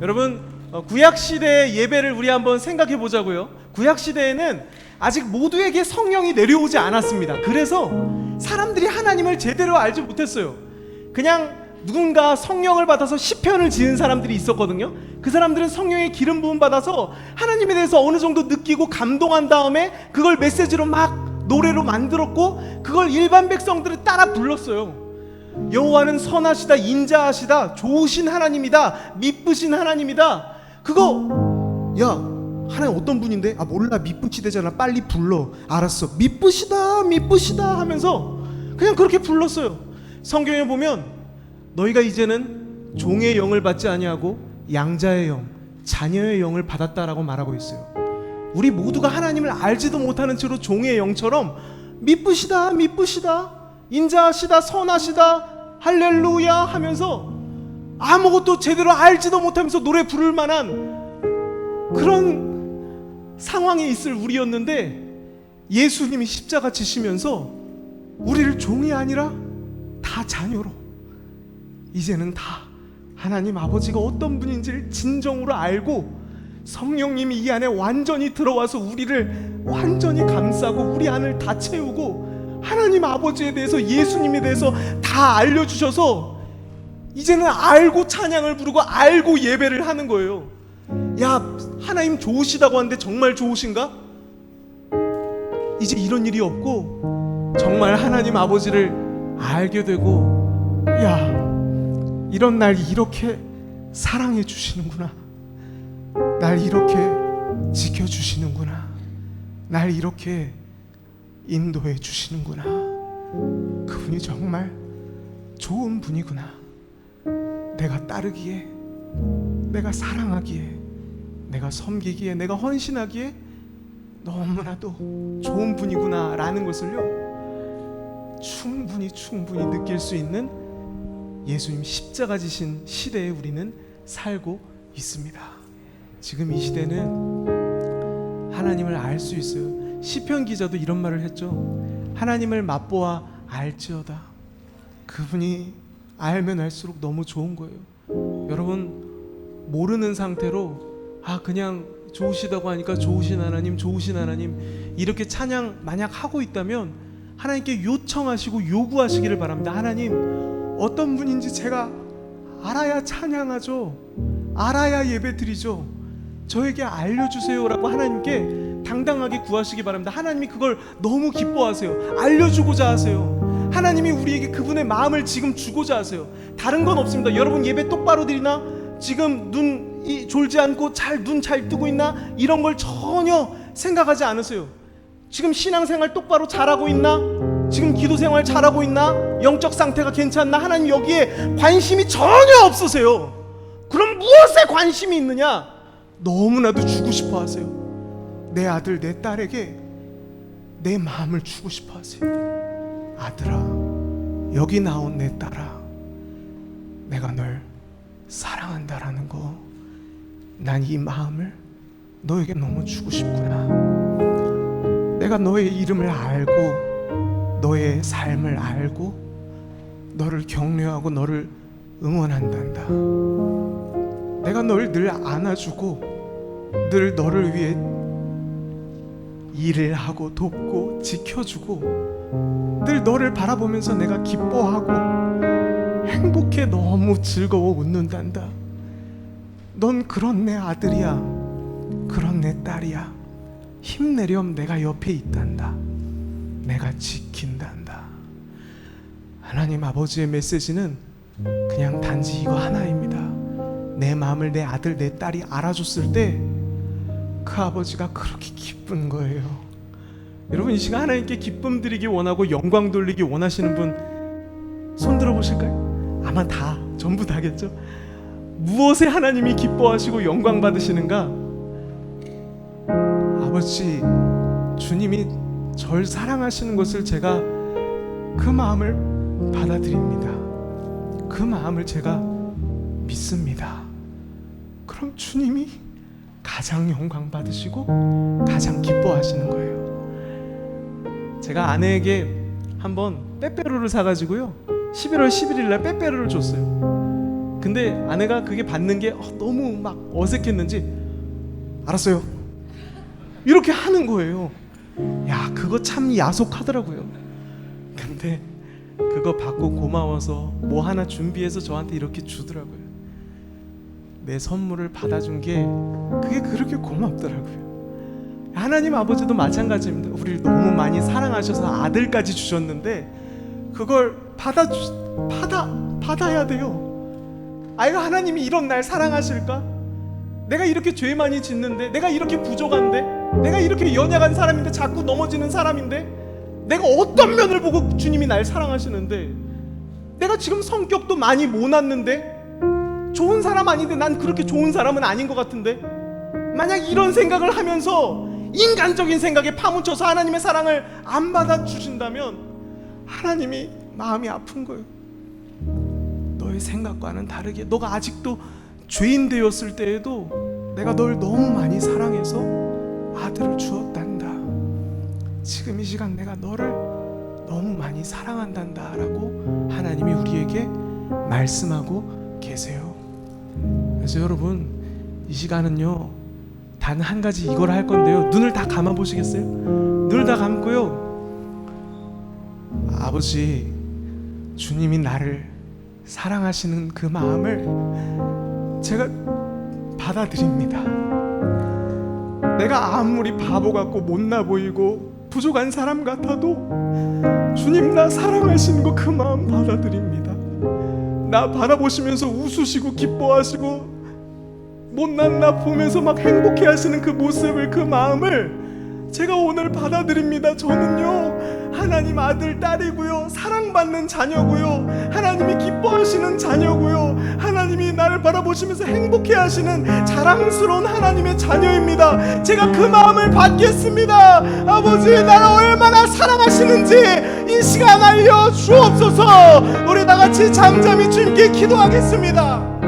여러분 어, 구약 시대의 예배를 우리 한번 생각해 보자고요. 구약 시대에는 아직 모두에게 성령이 내려오지 않았습니다. 그래서 사람들이 하나님을 제대로 알지 못했어요. 그냥 누군가 성령을 받아서 시편을 지은 사람들이 있었거든요. 그 사람들은 성령의 기름 부음 받아서 하나님에 대해서 어느 정도 느끼고 감동한 다음에 그걸 메시지로 막 노래로 만들었고 그걸 일반 백성들은 따라 불렀어요. 여호와는 선하시다 인자하시다 좋으신 하나님이다 미쁘신 하나님이다. 그거 야 하나님 어떤 분인데? 아 몰라. 미쁘시대잖아. 빨리 불러. 알았어. 미쁘시다 미쁘시다 하면서 그냥 그렇게 불렀어요. 성경에 보면 너희가 이제는 종의 영을 받지 아니하고 양자의 영 자녀의 영을 받았다라고 말하고 있어요. 우리 모두가 하나님을 알지도 못하는 채로 종의 영처럼 미쁘시다 미쁘시다 인자하시다 선하시다 할렐루야 하면서 아무것도 제대로 알지도 못하면서 노래 부를 만한 그런 상황에 있을 우리였는데 예수님이 십자가 지시면서 우리를 종이 아니라 다 자녀로 이제는 다 하나님 아버지가 어떤 분인지를 진정으로 알고 성령님이 이 안에 완전히 들어와서 우리를 완전히 감싸고 우리 안을 다 채우고 하나님 아버지에 대해서 예수님에 대해서 다 알려주셔서 이제는 알고 찬양을 부르고 알고 예배를 하는 거예요. 야 하나님 좋으시다고 하는데 정말 좋으신가? 이제 이런 일이 없고 정말 하나님 아버지를 알게 되고 야 이런 날 이렇게 사랑해 주시는구나. 날 이렇게 지켜 주시는구나. 날 이렇게 인도해 주시는구나. 그분이 정말 좋은 분이구나. 내가 따르기에, 내가 사랑하기에, 내가 섬기기에, 내가 헌신하기에 너무나도 좋은 분이구나라는 것을요. 충분히 충분히 느낄 수 있는 예수님 십자가 지신 시대에 우리는 살고 있습니다. 지금 이 시대는 하나님을 알 수 있어요. 시편 기자도 이런 말을 했죠. 하나님을 맛보아 알지어다. 그분이 알면 알수록 너무 좋은 거예요. 여러분 모르는 상태로 아 그냥 좋으시다고 하니까 좋으신 하나님, 좋으신 하나님 이렇게 찬양 만약 하고 있다면 하나님께 요청하시고 요구하시기를 바랍니다. 하나님 어떤 분인지 제가 알아야 찬양하죠. 알아야 예배드리죠. 저에게 알려주세요라고 하나님께 당당하게 구하시기 바랍니다. 하나님이 그걸 너무 기뻐하세요. 알려주고자 하세요. 하나님이 우리에게 그분의 마음을 지금 주고자 하세요. 다른 건 없습니다. 여러분 예배 똑바로 드리나? 지금 눈 이 졸지 않고 잘 눈 잘 뜨고 있나? 이런 걸 전혀 생각하지 않으세요. 지금 신앙생활 똑바로 잘하고 있나? 지금 기도 생활 잘하고 있나? 영적 상태가 괜찮나? 하나님 여기에 관심이 전혀 없으세요. 그럼 무엇에 관심이 있느냐? 너무나도 주고 싶어 하세요. 내 아들, 내 딸에게 내 마음을 주고 싶어 하세요. 아들아, 여기 나온 내 딸아, 내가 널 사랑한다라는 거, 난 이 마음을 너에게 너무 주고 싶구나. 내가 너의 이름을 알고, 너의 삶을 알고, 너를 격려하고 너를 응원한단다. 내가 널 늘 안아주고, 늘 너를 위해 일을 하고 돕고 지켜주고 늘 너를 바라보면서 내가 기뻐하고 행복해 너무 즐거워 웃는단다. 넌 그런 내 아들이야. 그런 내 딸이야. 힘내렴 내가 옆에 있단다. 내가 지킨단다. 하나님 아버지의 메시지는 그냥 단지 이거 하나입니다. 내 마음을 내 아들 내 딸이 알아줬을 때 그 아버지가 그렇게 기쁜 거예요. 여러분 이 시간 하나님께 기쁨 드리기 원하고 영광 돌리기 원하시는 분 손 들어 보실까요? 아마 다 전부 다겠죠. 무엇에 하나님이 기뻐하시고 영광 받으시는가? 아버지 주님이 절 사랑하시는 것을 제가 그 마음을 받아들입니다. 그 마음을 제가 믿습니다. 그럼 주님이 가장 영광 받으시고 가장 기뻐하시는 거예요. 제가 아내에게 한번 빼빼로를 사가지고요. 11월 11일 날 빼빼로를 줬어요. 근데 아내가 그게 받는 게 어, 너무 막 어색했는지 알았어요. 이렇게 하는 거예요. 야, 그거 참 야속하더라고요. 근데 그거 받고 고마워서 뭐 하나 준비해서 저한테 이렇게 주더라고요. 내 선물을 받아준 게 그게 그렇게 고맙더라고요. 하나님 아버지도 마찬가지입니다. 우리를 너무 많이 사랑하셔서 아들까지 주셨는데 그걸 받아 주, 받아 받아야 돼요. 아유 하나님이 이런 날 사랑하실까? 내가 이렇게 죄 많이 짓는데 내가 이렇게 부족한데 내가 이렇게 연약한 사람인데 자꾸 넘어지는 사람인데 내가 어떤 면을 보고 주님이 날 사랑하시는데 내가 지금 성격도 많이 모났는데 좋은 사람 아닌데 난 그렇게 좋은 사람은 아닌 것 같은데 만약 이런 생각을 하면서 인간적인 생각에 파묻혀서 하나님의 사랑을 안 받아 주신다면 하나님이 마음이 아픈 거예요. 너의 생각과는 다르게 너가 아직도 죄인 되었을 때에도 내가 널 너무 많이 사랑해서 아들을 주었단다. 지금 이 시간 내가 너를 너무 많이 사랑한단다 라고 하나님이 우리에게 말씀하고 계세요. 그래서 여러분 이 시간은요 단 한 가지 이걸 할 건데요 눈을 다 감아 보시겠어요? 눈을 다 감고요 아버지 주님이 나를 사랑하시는 그 마음을 제가 받아들입니다. 내가 아무리 바보 같고 못나 보이고 부족한 사람 같아도 주님 나 사랑하시는 거 그 마음 받아들입니다. 나 바라보시면서 웃으시고 기뻐하시고 못난 나 보면서 막 행복해 하시는 그 모습을 그 마음을 제가 오늘 받아들입니다. 저는요 하나님 아들 딸이고요 사랑받는 자녀고요 하나님이 기뻐하시는 자녀고요 하나님이 나를 바라보시면서 행복해 하시는 자랑스러운 하나님의 자녀입니다. 제가 그 마음을 받겠습니다. 아버지 나를 얼마나 사랑하시는지 이 시간 알려 주옵소서. 우리 다 같이 잠잠히 주님께 기도하겠습니다.